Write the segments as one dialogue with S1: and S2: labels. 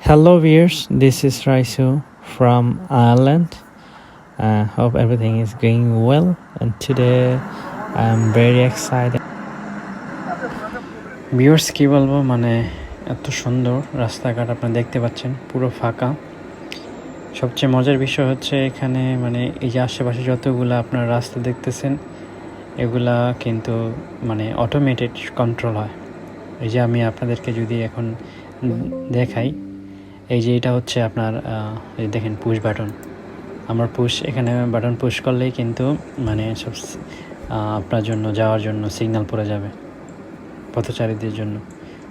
S1: Hello, viewers. This is Raisu from Ireland. I uh, hope everything is going well, and today I'm very excited. Viewers কি বলব মানে এত সুন্দর রাস্তাঘাট আপনারা দেখতে পাচ্ছেন পুরো ফাঁকা সবচেয়ে মজার বিষয় হচ্ছে এখানে মানে এই যে আশেপাশে যতগুলো আপনার রাস্তা দেখতেছেন এগুলা কিন্তু মানে অটোমেটেড কন্ট্রোল হয় এই যে আমি আপনাদেরকে যদি এখন দেখাই এই যে এটা হচ্ছে আপনার এই দেখেন পুশ বাটন আমার পুশ এখানে বাটন পুশ করলেই কিন্তু মানে সব আপনার জন্য, যাওয়ার জন্য সিগন্যাল পড়ে যাবে পথচারীদের জন্য।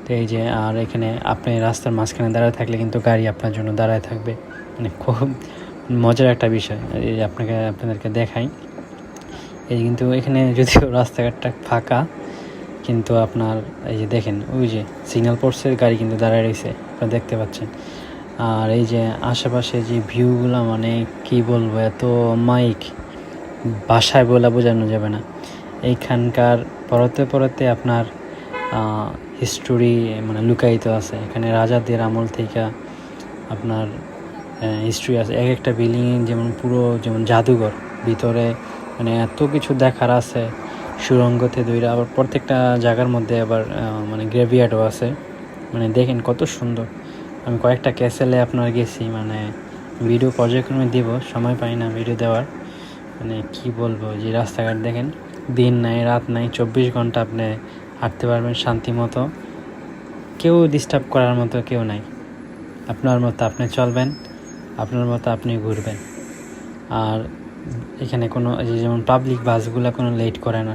S1: তো এই যে, আর এখানে আপনি রাস্তার মাঝখানে দাঁড়ায় থাকলে কিন্তু গাড়ি আপনার জন্য দাঁড়ায় থাকবে। মানে খুব মজার একটা বিষয়। এই যে আপনাকে, আপনাদেরকে দেখাই। এই কিন্তু এখানে যদিও রাস্তাঘাটটা ফাঁকা, কিন্তু আপনার, এই যে দেখেন, ওই যে সিগন্যাল পোর্টসের গাড়ি কিন্তু দাঁড়ায় রয়েছে। আপনারা দেখতে পাচ্ছেন। আর এই যে আশেপাশে যে ভিউগুলো মানে কি বলব, এত মাইক, বাসায় বলে বোঝানো যাবে না। এইখানকার পরতে পরতে আপনার হিস্টোরি মানে লুকায়িত আছে। এখানে রাজাদের আমল থেকে আপনার হিস্ট্রি আছে। এক একটা বিল্ডিং যেমন পুরো যেমন জাদুঘর, ভিতরে মানে এত কিছু দেখার আছে। সুরঙ্গতে দইরা, আবার প্রত্যেকটা জায়গার মধ্যে আবার মানে গ্রেভিয়ার্ডও আছে। মানে দেখেন কত সুন্দর। আমি কয়েকটা ক্যাসেলে আপনার গেছি মানে ভিডিও পর্যায়ক্রমে দিব, সময় পাই না ভিডিও দেওয়ার। মানে কি বলব, যে রাস্তাঘাট দেখেন, দিন নাই, রাত নাই, চব্বিশ ঘণ্টা আপনি হাঁটতে পারবেন শান্তি মতো। কেউ ডিস্টার্ব করার মতো কেউ নাই। আপনার মতো আপনি চলবেন, আপনার মতো আপনি ঘুরবেন। আর এখানে কোনো যেমন পাবলিক বাসগুলো কোনো লেট করে না।